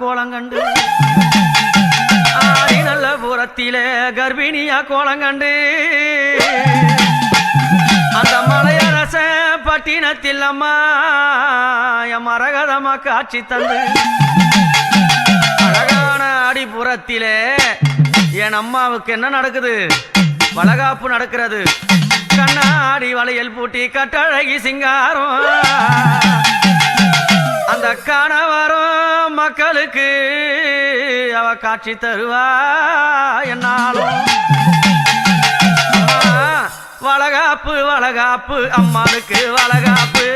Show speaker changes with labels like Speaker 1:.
Speaker 1: கோலங்கண்டு ஆடி நல்ல புறத்திலே கர்ப்பிணியா கோலங்கண்டு அந்த மலையரச பட்டினத்தில் அம்மா என் மரகதமா காட்சி தந்து. அழகான அடிப்புறத்திலே என் அம்மாவுக்கு என்ன நடக்குது? வளகாப்பு நடக்கிறது. கண்ணாடி வளையல் பூட்டி கட்டழகி சிங்காரம். அந்த கணவரும் மக்களுக்கு அவ காட்சி தருவா என்னாலும். வளகாப்பு வளகாப்பு அம்மாளுக்கு வளகாப்பு.